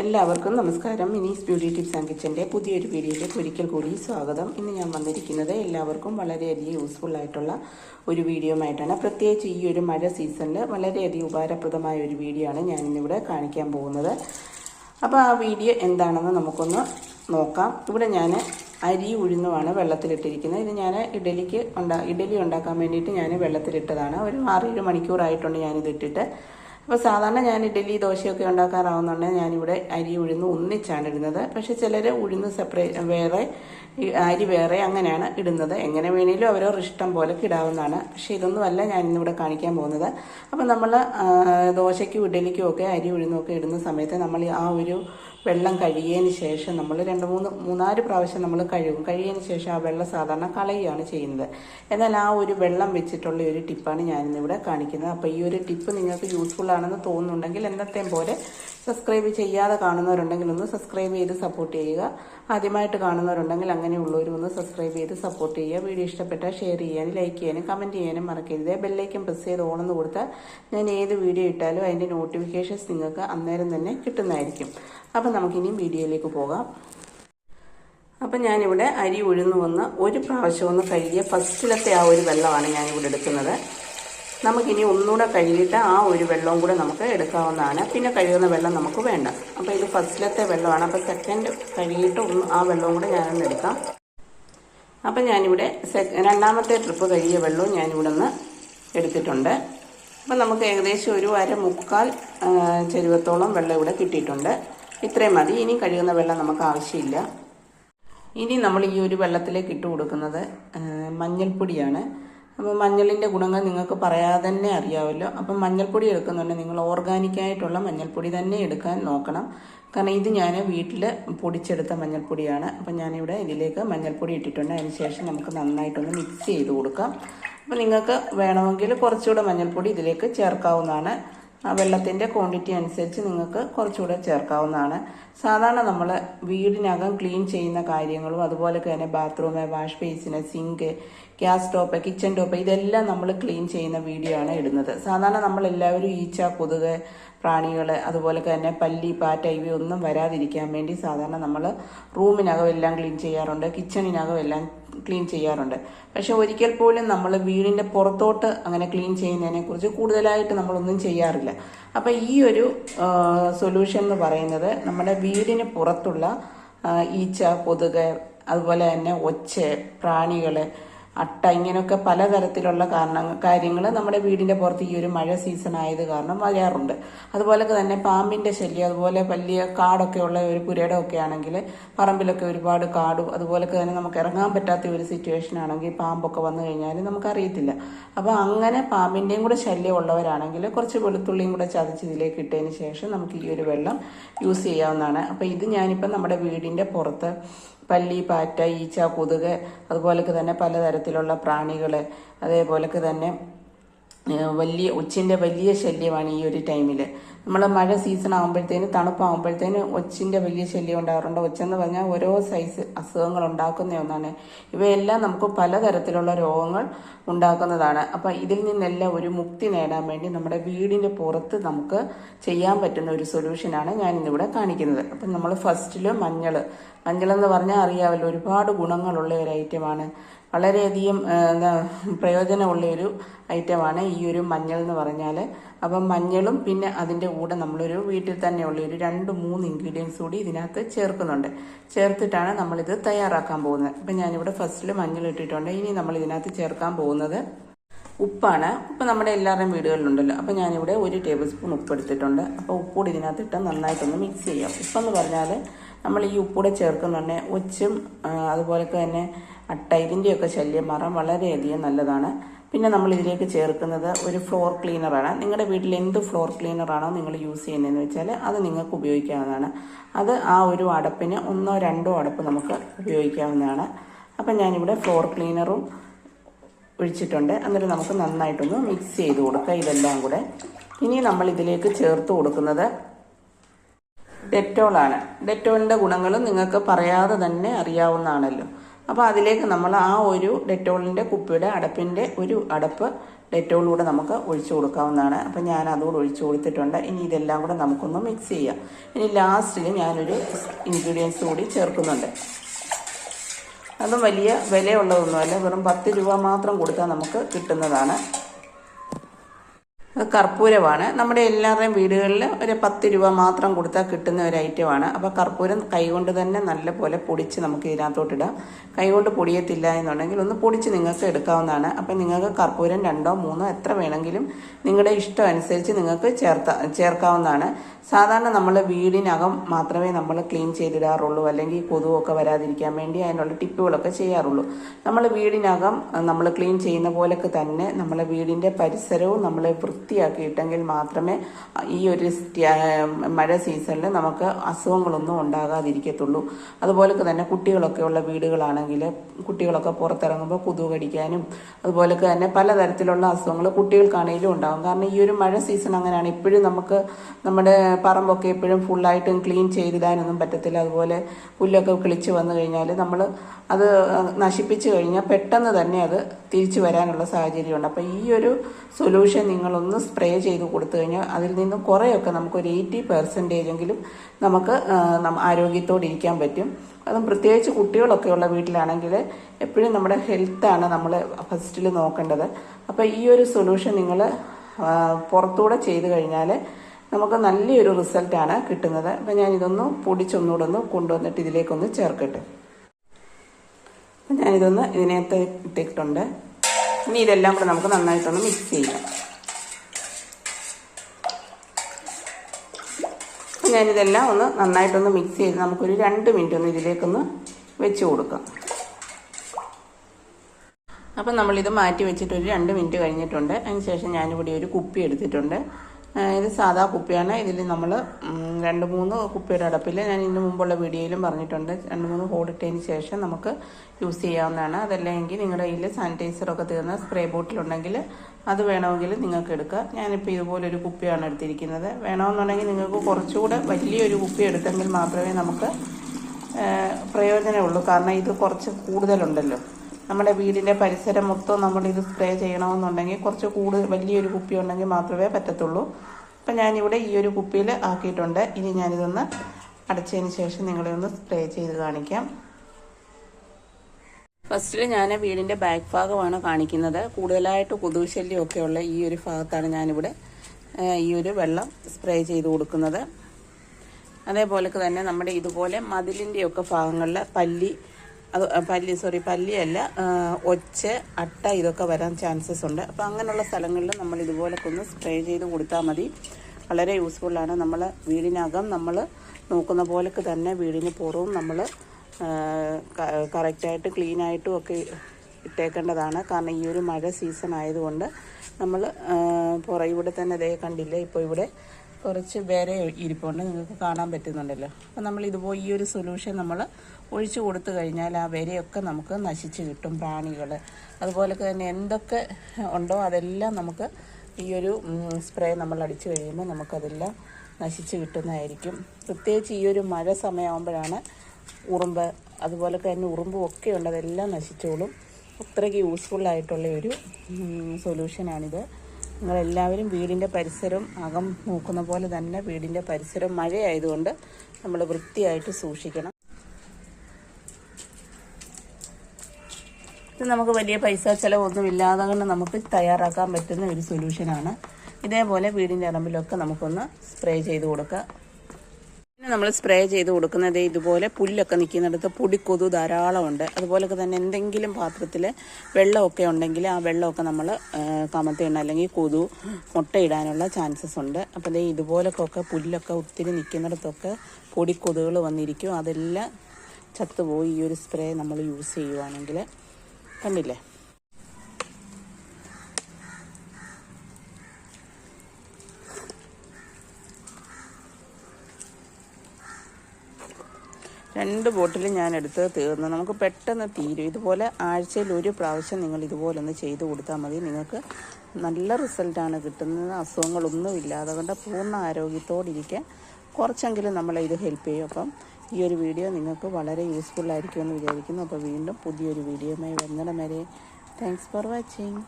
എല്ലാവർക്കും നമസ്കാരം. Mini's beauty tips and കിച്ചന്റെ പുതിയൊരു വീഡിയോയിലേക്ക് ഒരിക്കൽ കൂടി സ്വാഗതം. ഇന്ന് ഞാൻ വന്നിരിക്കുന്നത് എല്ലാവർക്കും വളരെയധികം യൂസ്ഫുൾ ആയിട്ടുള്ള ഒരു വീഡിയോ ആയിട്ടാണ്. പ്രത്യേകിച്ച് ഈ ഒരു മഴ സീസണിൽ വളരെയധികം ഉപകാരപ്രദമായ ഒരു വീഡിയോ ആണ് ഞാൻ ഇന്നിവിടെ കാണിക്കാൻ പോകുന്നത്. അപ്പോൾ ആ വീഡിയോ എന്താണെന്ന് നമുക്കൊന്ന് നോക്കാം. ഇവിടെ ഞാൻ അരി ഉഴുന്നുമാണ് വെള്ളത്തിലിട്ടിരിക്കുന്നത്. ഇത് ഞാൻ ഇഡലിക്ക് ഉണ്ടാ ഇഡലി ഉണ്ടാക്കാൻ വേണ്ടിയിട്ട് ഞാൻ വെള്ളത്തിലിട്ടതാണ്. ഒരു ആറേഴ് മണിക്കൂറായിട്ടുണ്ട് ഞാനിത് ഇട്ടിട്ട് അപ്പോൾ സാധാരണ ഞാൻ ഇഡ്ഡലി ദോശയൊക്കെ ഉണ്ടാക്കാറാവുന്നുണ്ടെങ്കിൽ ഞാനിവിടെ അരി ഉഴുന്ന് ഒന്നിച്ചാണ് ഇടുന്നത്. പക്ഷേ ചിലർ ഉഴുന്ന് സെപ്പറേറ്റ് വേറെ അരി വേറെ അങ്ങനെയാണ് ഇടുന്നത്. എങ്ങനെ വേണേലും അവരവർ ഇഷ്ടം പോലെ ഇടാവുന്നതാണ്. പക്ഷേ ഇതൊന്നുമല്ല ഞാൻ ഇന്നിവിടെ കാണിക്കാൻ പോകുന്നത്. അപ്പോൾ നമ്മൾ ദോശയ്ക്കും ഇഡ്ഡലിക്കും ഒക്കെ അരി ഉഴുന്നൊക്കെ ഇടുന്ന സമയത്ത് നമ്മൾ ആ ഒരു വെള്ളം കഴുകിയതിന് ശേഷം നമ്മൾ രണ്ട് മൂന്ന് മൂന്നാൽ പ്രാവശ്യം നമ്മൾ കഴുകും. കഴുകിയതിന് ശേഷം ആ വെള്ളം സാധാരണ കളയുകയാണ് ചെയ്യുന്നത്. എന്നാൽ ആ ഒരു വെള്ളം വെച്ചിട്ടുള്ള ഒരു ടിപ്പാണ് ഞാനിന്നിവിടെ കാണിക്കുന്നത്. അപ്പോൾ ഈ ഒരു ടിപ്പ് നിങ്ങൾക്ക് യൂസ്ഫുൾ ആണെന്ന് തോന്നുന്നുണ്ടെങ്കിൽ എന്നത്തെയും പോലെ സബ്സ്ക്രൈബ് ചെയ്യാതെ കാണുന്നവരുണ്ടെങ്കിൽ ഒന്ന് സബ്സ്ക്രൈബ് ചെയ്ത് സപ്പോർട്ട് ചെയ്യുക. ആദ്യമായിട്ട് കാണുന്നവരുണ്ടെങ്കിൽ അങ്ങനെയുള്ളവരും ഒന്ന് സബ്സ്ക്രൈബ് ചെയ്ത് സപ്പോർട്ട് ചെയ്യുക. വീഡിയോ ഇഷ്ടപ്പെട്ടാൽ ഷെയർ ചെയ്യാനും ലൈക്ക് ചെയ്യാനും കമന്റ് ചെയ്യാനും മറക്കരുത്. ബെല്ലൈക്കൻ പ്രസ് ചെയ്ത് ഓണെന്ന് കൊടുത്താൽ ഞാൻ ഏത് വീഡിയോ ഇട്ടാലും അതിന്റെ നോട്ടിഫിക്കേഷൻസ് നിങ്ങൾക്ക് അന്നേരം തന്നെ കിട്ടുന്നതായിരിക്കും. അപ്പം നമുക്കിനി വീഡിയോയിലേക്ക് പോകാം. അപ്പം ഞാനിവിടെ അരി ഉഴുന്നു വന്ന് ഒരു പ്രാവശ്യം ഒന്ന് കഴുകിയ ഫസ്റ്റിലത്തെ ആ ഒരു വെള്ളമാണ് ഞാനിവിടെ എടുക്കുന്നത്. നമുക്കിനി ഒന്നുകൂടെ കഴുകിയിട്ട് ആ ഒരു വെള്ളവും കൂടെ നമുക്ക് എടുക്കാവുന്നതാണ്. പിന്നെ കഴുകുന്ന വെള്ളം നമുക്ക് വേണ്ട. അപ്പോൾ ഇത് ഫസ്റ്റിലത്തെ വെള്ളമാണ്. അപ്പോൾ സെക്കൻഡ് കഴുകിയിട്ട് ഒന്ന് ആ വെള്ളവും കൂടെ ഞാനൊന്ന് എടുക്കാം. അപ്പം ഞാനിവിടെ രണ്ടാമത്തെ ട്രിപ്പ് കഴുകിയ വെള്ളവും ഞാനിവിടെ നിന്ന് എടുത്തിട്ടുണ്ട്. അപ്പം നമുക്ക് ഏകദേശം ഒരു അര മുക്കാൽ ചെരുവത്തോളം വെള്ളം ഇവിടെ കിട്ടിയിട്ടുണ്ട്. ഇത്രയും മതി. ഇനി കഴുകുന്ന വെള്ളം നമുക്ക് ആവശ്യമില്ല. ഇനി നമ്മൾ ഈ ഒരു വെള്ളത്തിലേക്ക് ഇട്ട് കൊടുക്കുന്നത് മഞ്ഞൾപ്പൊടിയാണ്. അപ്പോൾ മഞ്ഞളിന്റെ ഗുണങ്ങൾ നിങ്ങൾക്ക് പറയാതെ തന്നെ അറിയാമല്ലോ. അപ്പം മഞ്ഞൾപ്പൊടി എടുക്കുന്നുണ്ടെങ്കിൽ നിങ്ങൾ ഓർഗാനിക്കായിട്ടുള്ള മഞ്ഞൾപ്പൊടി തന്നെ എടുക്കാൻ നോക്കണം. കാരണം ഇത് ഞാൻ വീട്ടിൽ പൊടിച്ചെടുത്ത മഞ്ഞൾപ്പൊടിയാണ്. അപ്പം ഞാനിവിടെ ഇതിലേക്ക് മഞ്ഞൾപ്പൊടി ഇട്ടിട്ടുണ്ട്. അതിന് ശേഷം നമുക്ക് നന്നായിട്ടൊന്ന് മിക്സ് ചെയ്ത് കൊടുക്കാം. അപ്പം നിങ്ങൾക്ക് വേണമെങ്കിൽ കുറച്ചുകൂടെ മഞ്ഞൾപ്പൊടി ഇതിലേക്ക് ചേർക്കാവുന്നതാണ്. ആ വെള്ളത്തിന്റെ ക്വാണ്ടിറ്റി അനുസരിച്ച് നിങ്ങൾക്ക് കുറച്ചുകൂടെ ചേർക്കാവുന്നതാണ്. സാധാരണ നമ്മൾ വീടിനകം ക്ലീൻ ചെയ്യുന്ന കാര്യങ്ങളും അതുപോലെ തന്നെ bathroom wash basin sink gas top kitchen top ഇതെല്ലാം നമ്മൾ ക്ലീൻ ചെയ്യുന്ന വീഡിയോ ആണ് ഇടുന്നത്. സാധാരണ നമ്മൾ എല്ലാവരും ഈച്ച കൊതുക് പ്രാണികൾ അതുപോലെ തന്നെ പല്ലി പാറ്റ ഇവയൊന്നും വരാതിരിക്കാൻ വേണ്ടി സാധാരണ നമ്മൾ റൂമിനകം എല്ലാം ക്ലീൻ ചെയ്യാറുണ്ട്. കിച്ചണിനകം എല്ലാം ക്ലീൻ ചെയ്യാറുണ്ട്. പക്ഷെ ഒരിക്കൽ പോലും നമ്മൾ വീടിന്റെ പുറത്തോട്ട് അങ്ങനെ ക്ലീൻ ചെയ്യുന്നതിനെ കുറിച്ച് കൂടുതലായിട്ട് നമ്മളൊന്നും ചെയ്യാറില്ല. അപ്പം ഈ ഒരു സൊല്യൂഷൻ എന്ന് പറയുന്നത് നമ്മുടെ വീടിന് പുറത്തുള്ള ഈച്ച കൊതുക് അതുപോലെ തന്നെ ഒച്ച പ്രാണികൾ അട്ട ഇങ്ങനെയൊക്കെ പലതരത്തിലുള്ള കാരണങ്ങൾ കാര്യങ്ങൾ നമ്മുടെ വീടിന്റെ പുറത്ത് ഈ ഒരു മഴ സീസൺ ആയത് കാരണം വരാറുണ്ട്. അതുപോലെ തന്നെ പാമ്പിന്റെ ശല്യം അതുപോലെ വലിയ കാടൊക്കെ ഉള്ള ഒരു പുരയിടമൊക്കെ ആണെങ്കിൽ പറമ്പിലൊക്കെ ഒരുപാട് കാടും അതുപോലെ തന്നെ നമുക്ക് ഇറങ്ങാൻ പറ്റാത്ത ഒരു സിറ്റുവേഷൻ ആണെങ്കിൽ പാമ്പൊക്കെ വന്നു കഴിഞ്ഞാൽ നമുക്കറിയത്തില്ല. അപ്പോൾ അങ്ങനെ പാമ്പിന്റെയും കൂടെ ശല്യം ഉള്ളവരാണെങ്കിൽ കുറച്ച് വെളുത്തുള്ളിയും കൂടെ ചതച്ച് ഇതിലേക്ക് ഇട്ടതിന് ശേഷം നമുക്ക് ഈ ഒരു വെള്ളം യൂസ് ചെയ്യാവുന്നതാണ്. അപ്പോൾ ഇത് ഞാനിപ്പോൾ നമ്മുടെ വീടിന്റെ പുറത്ത് പല്ലി പാറ്റ ഈച്ച കൊതുക് അതുപോലൊക്കെ തന്നെ പലതരത്തിലുള്ള പ്രാണികൾ അതേപോലൊക്കെ തന്നെ വലിയ ഒച്ചിന്റെ വലിയ ശല്യമാണ് ഈ ഒരു ടൈമിൽ നമ്മൾ മഴ സീസൺ ആകുമ്പോഴത്തേന് തണുപ്പാകുമ്പോഴത്തേന് ഒച്ചിന്റെ വലിയ ശല്യം ഉണ്ടാകാറുണ്ട് ഒച്ചെന്ന് പറഞ്ഞാൽ ഓരോ സൈസ് അസുഖങ്ങൾ ഉണ്ടാക്കുന്ന ഒന്നാണ്. ഇവയെല്ലാം നമുക്ക് പലതരത്തിലുള്ള രോഗങ്ങൾ ഉണ്ടാക്കുന്നതാണ്. അപ്പം ഇതിൽ നിന്നെല്ലാം ഒരു മുക്തി നേടാൻ വേണ്ടി നമ്മുടെ വീടിന്റെ പുറത്ത് നമുക്ക് ചെയ്യാൻ പറ്റുന്ന ഒരു സൊല്യൂഷനാണ് ഞാൻ ഇന്നിവിടെ കാണിക്കുന്നത്. അപ്പം നമ്മൾ ഫസ്റ്റിൽ മഞ്ഞൾ മഞ്ഞൾ എന്ന് പറഞ്ഞാൽ അറിയാമല്ലോ ഒരുപാട് ഗുണങ്ങളുള്ള ഒരു ഐറ്റമാണ് വളരെയധികം പ്രയോജനമുള്ള ഒരു ഐറ്റമാണ് ഈ ഒരു മഞ്ഞൾ എന്ന് പറഞ്ഞാൽ അപ്പം മഞ്ഞളും പിന്നെ അതിന്റെ കൂടെ നമ്മളൊരു വീട്ടിൽ തന്നെയുള്ള ഒരു രണ്ട് മൂന്ന് ഇൻഗ്രീഡിയൻസ് കൂടി ഇതിനകത്ത് ചേർക്കുന്നുണ്ട്. ചേർത്തിട്ടാണ് നമ്മളിത് തയ്യാറാക്കാൻ പോകുന്നത്. അപ്പം ഞാനിവിടെ ഫസ്റ്റിൽ മഞ്ഞൾ ഇട്ടിട്ടുണ്ട്. ഇനി നമ്മൾ ഇതിനകത്ത് ചേർക്കാൻ പോകുന്നത് ഉപ്പാണ്. ഉപ്പ് നമ്മുടെ എല്ലാവരുടെയും വീടുകളിലുണ്ടല്ലോ. അപ്പോൾ ഞാനിവിടെ ഒരു ടേബിൾ സ്പൂൺ ഉപ്പ് എടുത്തിട്ടുണ്ട്. അപ്പോൾ ഉപ്പൂടി ഇതിനകത്ത് ഇട്ട് നന്നായിട്ടൊന്ന് മിക്സ് ചെയ്യാം. ഉപ്പെന്ന് പറഞ്ഞാൽ നമ്മൾ ഈ ഉപ്പൂടെ ചേർക്കുന്നുണ്ടെ ഒച്ചും അതുപോലെ തന്നെ അട്ട ഇതിന്റെയൊക്കെ ശല്യം മാറാൻ വളരെയധികം നല്ലതാണ്. പിന്നെ നമ്മൾ ഇതിലേക്ക് ചേർക്കുന്നത് ഒരു ഫ്ലോർ ക്ലീനറാണ് നിങ്ങളുടെ വീട്ടിൽ എന്ത് ഫ്ലോർ ക്ലീനറാണോ നിങ്ങൾ യൂസ് ചെയ്യുന്നതെന്ന് വെച്ചാൽ അത് നിങ്ങൾക്ക് ഉപയോഗിക്കാവുന്നതാണ്. അത് ആ ഒരു അടപ്പിന് ഒന്നോ രണ്ടോ അടപ്പ് നമുക്ക് ഉപയോഗിക്കാവുന്നതാണ്. അപ്പം ഞാനിവിടെ ഫ്ലോർ ക്ലീനറും ഒഴിച്ചിട്ടുണ്ട്. എന്നിട്ട് നമുക്ക് നന്നായിട്ടൊന്ന് മിക്സ് ചെയ്ത് കൊടുക്കുക. ഇതെല്ലാം കൂടെ. ഇനി നമ്മൾ ഇതിലേക്ക് ചേർത്ത് കൊടുക്കുന്നത് ഡെറ്റോളാണ്. ഡെറ്റോളിന്റെ ഗുണങ്ങൾ നിങ്ങൾക്ക് പറയാതെ തന്നെ അറിയാവുന്നതാണല്ലോ. അപ്പോൾ അതിലേക്ക് നമ്മൾ ആ ഒരു ഡെറ്റോളിന്റെ കുപ്പിയുടെ അടപ്പിന്റെ ഒരു അടപ്പ് ഡെറ്റോളിലൂടെ നമുക്ക് ഒഴിച്ചു കൊടുക്കാവുന്നതാണ്. അപ്പം ഞാൻ അതുകൂടെ ഒഴിച്ചു കൊടുത്തിട്ടുണ്ട്. ഇനി ഇതെല്ലാം കൂടെ നമുക്കൊന്ന് മിക്സ് ചെയ്യാം. ഇനി ലാസ്റ്റിൽ ഞാനൊരു ഇൻഗ്രീഡിയൻസ് കൂടി ചേർക്കുന്നുണ്ട്. അതും വലിയ വിലയുള്ളതൊന്നുമല്ല. വെറും പത്ത് രൂപ മാത്രം കൊടുത്താൽ നമുക്ക് കിട്ടുന്നതാണ്. അത് കർപ്പൂരമാണ്. നമ്മുടെ എല്ലാവരുടെയും വീടുകളിൽ ഒരു പത്ത് രൂപ മാത്രം കൊടുത്താൽ കിട്ടുന്ന ഒരു ഐറ്റമാണ്. അപ്പോൾ കർപ്പൂരം കൈകൊണ്ട് തന്നെ നല്ലപോലെ പൊടിച്ച് നമുക്ക് ഇതിനകത്തോട്ടിടാം കൈകൊണ്ട് പൊടിയത്തില്ല എന്നുണ്ടെങ്കിൽ ഒന്ന് പൊടിച്ച് നിങ്ങൾക്ക് എടുക്കാവുന്നതാണ്. അപ്പോൾ നിങ്ങൾക്ക് കർപ്പൂരം രണ്ടോ മൂന്നോ എത്ര വേണമെങ്കിലും നിങ്ങളുടെ ഇഷ്ടം അനുസരിച്ച് നിങ്ങൾക്ക് ചേർത്ത ചേർക്കാവുന്നതാണ്. സാധാരണ നമ്മൾ വീടിനകം മാത്രമേ നമ്മൾ ക്ലീൻ ചെയ്തിടാറുള്ളൂ അല്ലെങ്കിൽ കൊതുവൊക്കെ വരാതിരിക്കാൻ വേണ്ടി അതിനുള്ള ടിപ്പുകളൊക്കെ ചെയ്യാറുള്ളൂ. നമ്മൾ വീടിനകം നമ്മൾ ക്ലീൻ ചെയ്യുന്ന പോലൊക്കെ തന്നെ നമ്മളെ വീടിന്റെ പരിസരവും നമ്മൾ വൃത്തിയാക്കിയിട്ടെങ്കിൽ മാത്രമേ ഈ ഒരു മഴ സീസണിൽ നമുക്ക് അസുഖങ്ങളൊന്നും ഉണ്ടാകാതിരിക്കത്തുള്ളൂ. അതുപോലൊക്കെ തന്നെ കുട്ടികളൊക്കെ ഉള്ള വീടുകളാണെങ്കിൽ കുട്ടികളൊക്കെ പുറത്തിറങ്ങുമ്പോൾ കൊതുക് കടിക്കാനും അതുപോലൊക്കെ തന്നെ പലതരത്തിലുള്ള അസുഖങ്ങൾ കുട്ടികൾക്കാണെങ്കിലും ഉണ്ടാകും. കാരണം ഈ ഒരു മഴ സീസൺ അങ്ങനെയാണ്. ഇപ്പോഴും നമുക്ക് നമ്മുടെ പറമ്പൊക്കെ എപ്പോഴും ഫുള്ളായിട്ടും ക്ലീൻ ചെയ്തിടാനൊന്നും പറ്റത്തില്ല. അതുപോലെ പുല്ലൊക്കെ കിളിച്ച് വന്നു കഴിഞ്ഞാൽ നമ്മൾ അത് നശിപ്പിച്ച് കഴിഞ്ഞാൽ പെട്ടെന്ന് തന്നെ അത് തിരിച്ചു വരാനുള്ള സാഹചര്യമുണ്ട്. അപ്പോൾ ഈ ഒരു സൊല്യൂഷൻ നിങ്ങളൊന്ന് സ്പ്രേ ചെയ്ത് കൊടുത്തു കഴിഞ്ഞാൽ അതിൽ നിന്ന് കുറേയൊക്കെ നമുക്കൊരു എയ്റ്റി പെർസെന്റേജെങ്കിലും നമുക്ക് ആരോഗ്യത്തോടെ ഇരിക്കാൻ പറ്റും. അതും പ്രത്യേകിച്ച് കുട്ടികളൊക്കെ ഉള്ള വീട്ടിലാണെങ്കിൽ എപ്പോഴും നമ്മുടെ ഹെൽത്താണ് നമ്മൾ ഫസ്റ്റിൽ നോക്കേണ്ടത്. അപ്പോൾ ഈ ഒരു സൊല്യൂഷൻ നിങ്ങൾ പുറത്തൂടെ ചെയ്ത് കഴിഞ്ഞാൽ നമുക്ക് നല്ലൊരു റിസൾട്ടാണ് കിട്ടുന്നത്. അപ്പം ഞാൻ ഇതൊന്ന് പൊടിച്ചൊന്നുകൂടെ ഒന്ന് കൊണ്ടുവന്നിട്ട് ഇതിലേക്കൊന്ന് ചേർക്കട്ടെ. അപ്പം ഞാനിതൊന്ന് ഇതിനകത്ത് ഇട്ടിട്ടുണ്ട്. ഇനി ഇതെല്ലാം കൂടെ നമുക്ക് നന്നായിട്ടൊന്ന് മിക്സ് ചെയ്യാം. ഞാനിതെല്ലാം ഒന്ന് നന്നായിട്ടൊന്ന് മിക്സ് ചെയ്ത് നമുക്കൊരു രണ്ട് മിനിറ്റ് ഒന്ന് ഇതിലേക്കൊന്ന് വെച്ച് കൊടുക്കാം. അപ്പം നമ്മളിത് മാറ്റി വെച്ചിട്ട് ഒരു രണ്ട് മിനിറ്റ് കഴിഞ്ഞിട്ടുണ്ട്. അതിന് ശേഷം ഞാനിവിടെ ഒരു കുപ്പി എടുത്തിട്ടുണ്ട്. ഇത് സാധാ കുപ്പിയാണ്. ഇതിൽ നമ്മൾ രണ്ട് മൂന്ന് കുപ്പിയുടെ അടപ്പിൽ ഞാൻ ഇതിന് മുമ്പുള്ള വീഡിയോയിലും പറഞ്ഞിട്ടുണ്ട്. രണ്ട് മൂന്ന് ഹോളിട്ടതിന് ശേഷം നമുക്ക് യൂസ് ചെയ്യാവുന്നതാണ്. അതല്ലെങ്കിൽ നിങ്ങളുടെ കയ്യിൽ സാനിറ്റൈസറൊക്കെ തീർന്ന സ്പ്രേ ബോട്ടിലുണ്ടെങ്കിൽ അത് വേണമെങ്കിൽ നിങ്ങൾക്ക് എടുക്കുക ഞാനിപ്പോൾ ഇതുപോലൊരു കുപ്പിയാണ് എടുത്തിരിക്കുന്നത്. വേണമെന്നുണ്ടെങ്കിൽ നിങ്ങൾക്ക് കുറച്ചുകൂടെ വലിയൊരു കുപ്പി എടുത്തെങ്കിൽ മാത്രമേ നമുക്ക് പ്രയോജനമുള്ളൂ. കാരണം ഇത് കുറച്ച് കൂടുതലുണ്ടല്ലോ. നമ്മുടെ വീടിന്റെ പരിസരം മൊത്തം നമ്മളിത് സ്പ്രേ ചെയ്യണമെന്നുണ്ടെങ്കിൽ കുറച്ച് കൂടുതൽ വലിയൊരു കുപ്പി ഉണ്ടെങ്കിൽ മാത്രമേ പറ്റത്തുള്ളൂ. അപ്പം ഞാനിവിടെ ഈ ഒരു കുപ്പിയിൽ ആക്കിയിട്ടുണ്ട്. ഇനി ഞാനിതൊന്ന് അടച്ചതിന് ശേഷം നിങ്ങളെ ഒന്ന് സ്പ്രേ ചെയ്ത് കാണിക്കാം. ഫസ്റ്റിൽ ഞാൻ വീടിന്റെ ബാക്ക് ഭാഗമാണ് കാണിക്കുന്നത്. കൂടുതലായിട്ട് കൊതുക് ശല്യമൊക്കെ ഉള്ള ഈ ഒരു ഭാഗത്താണ് ഞാനിവിടെ ഈ ഒരു വെള്ളം സ്പ്രേ ചെയ്ത് കൊടുക്കുന്നത്. അതേപോലെ തന്നെ നമ്മുടെ ഇതുപോലെ മതിലിന്റെയൊക്കെ ഭാഗങ്ങളിൽ പല്ലി അത് പല്ലി സോറി പല്ലിയല്ല ഒച്ച അട്ട ഇതൊക്കെ വരാൻ ചാൻസസ് ഉണ്ട്. അപ്പോൾ അങ്ങനെയുള്ള സ്ഥലങ്ങളിൽ നമ്മൾ ഇതുപോലൊക്കെ ഒന്ന് സ്പ്രേ ചെയ്ത് കൊടുത്താൽ മതി. വളരെ യൂസ്ഫുള്ളാണ് നമ്മൾ വീടിനകം നമ്മൾ നോക്കുന്ന പോലൊക്കെ തന്നെ വീടിന് പുറവും നമ്മൾ കറക്റ്റായിട്ട് ക്ലീനായിട്ടും ഒക്കെ ഇട്ടേക്കേണ്ടതാണ്. കാരണം ഈ ഒരു മഴ സീസൺ ആയതുകൊണ്ട് നമ്മൾ പുറ ഇവിടെ തന്നെ അതേ കണ്ടില്ലേ? ഇപ്പോൾ ഇവിടെ കുറച്ച് വേറെ ഇരിപ്പുണ്ട്. നിങ്ങൾക്ക് കാണാൻ പറ്റുന്നുണ്ടല്ലോ. അപ്പോൾ നമ്മൾ ഇതുപോലെ ഈ ഒരു സൊല്യൂഷൻ നമ്മൾ ഒഴിച്ചു കൊടുത്തു കഴിഞ്ഞാൽ ആ വരയൊക്കെ നമുക്ക് നശിച്ച് കിട്ടും പ്രാണികൾ അതുപോലെ തന്നെ എന്തൊക്കെ ഉണ്ടോ അതെല്ലാം നമുക്ക് ഈ ഒരു സ്പ്രേ നമ്മൾ അടിച്ചു കഴിയുമ്പോൾ നമുക്കതെല്ലാം നശിച്ച് കിട്ടുന്നതായിരിക്കും. പ്രത്യേകിച്ച് ഈ ഒരു മഴ സമയമാകുമ്പോഴാണ് ഉറുമ്പ് അതുപോലെ തന്നെ ഉറുമ്പും ഒക്കെ ഉണ്ട് അതെല്ലാം നശിച്ചോളും. അത്രയ്ക്ക് യൂസ്ഫുള്ളായിട്ടുള്ള ഒരു സൊല്യൂഷനാണിത് നിങ്ങളെല്ലാവരും വീടിന്റെ പരിസരം അകം നോക്കുന്ന പോലെ തന്നെ വീടിന്റെ പരിസരം മഴയായതുകൊണ്ട് നമ്മൾ വൃത്തിയായിട്ട് സൂക്ഷിക്കണം. ഇത് നമുക്ക് വലിയ പൈസ ചിലവൊന്നും ഇല്ലാതെ തന്നെ നമുക്ക് തയ്യാറാക്കാൻ പറ്റുന്ന ഒരു സൊല്യൂഷനാണ്. ഇതേപോലെ വീടിന്റെ അറമ്പിലൊക്കെ നമുക്കൊന്ന് സ്പ്രേ ചെയ്ത് കൊടുക്കാം. പിന്നെ നമ്മൾ സ്പ്രേ ചെയ്ത് കൊടുക്കുന്നത് ഇതുപോലെ പുല്ലൊക്കെ നിൽക്കുന്നിടത്ത് പൊടിക്കൊതു ധാരാളമുണ്ട്. അതുപോലൊക്കെ തന്നെ എന്തെങ്കിലും പാത്രത്തിൽ വെള്ളമൊക്കെ ഉണ്ടെങ്കിൽ ആ വെള്ളമൊക്കെ നമ്മൾ കമത്തിയിടണം അല്ലെങ്കിൽ കൊതു മുട്ടയിടാനുള്ള ചാൻസസ് ഉണ്ട്. അപ്പോൾ ദേ ഇതുപോലൊക്കെ പുല്ലൊക്കെ ഒത്തിരി നിൽക്കുന്നിടത്തൊക്കെ പൊടിക്കൊതുകൾ വന്നിരിക്കും. അതെല്ലാം ചത്തുപോയി ഈ ഒരു സ്പ്രേ നമ്മൾ യൂസ് ചെയ്യുവാണെങ്കിൽ കണ്ടില്ലേ? രണ്ട് ബോട്ടിൽ ഞാൻ എടുത്ത് തീർന്നു. നമുക്ക് പെട്ടെന്ന് തീരും. ഇതുപോലെ ആഴ്ചയിൽ ഒരു പ്രാവശ്യം നിങ്ങൾ ഇതുപോലെ ഒന്ന് ചെയ്ത് കൊടുത്താൽ മതി. നിങ്ങൾക്ക് നല്ല റിസൾട്ടാണ് കിട്ടുന്നത്. അസുഖങ്ങളൊന്നും ഇല്ലാതെ കൊണ്ട് പൂർണ ആരോഗ്യത്തോടിരിക്കാൻ കുറച്ചെങ്കിലും നമ്മളെ ഇത് ഹെൽപ്പ് ചെയ്യും. അപ്പം ഈ ഒരു വീഡിയോ നിങ്ങൾക്ക് വളരെ യൂസ്ഫുൾ ആയിരിക്കുമെന്ന് വിചാരിക്കുന്നു. അപ്പോൾ വീണ്ടും പുതിയൊരു വീഡിയോയുമായി വരുന്നിടം വരെ താങ്ക്സ് ഫോർ വാച്ചിങ്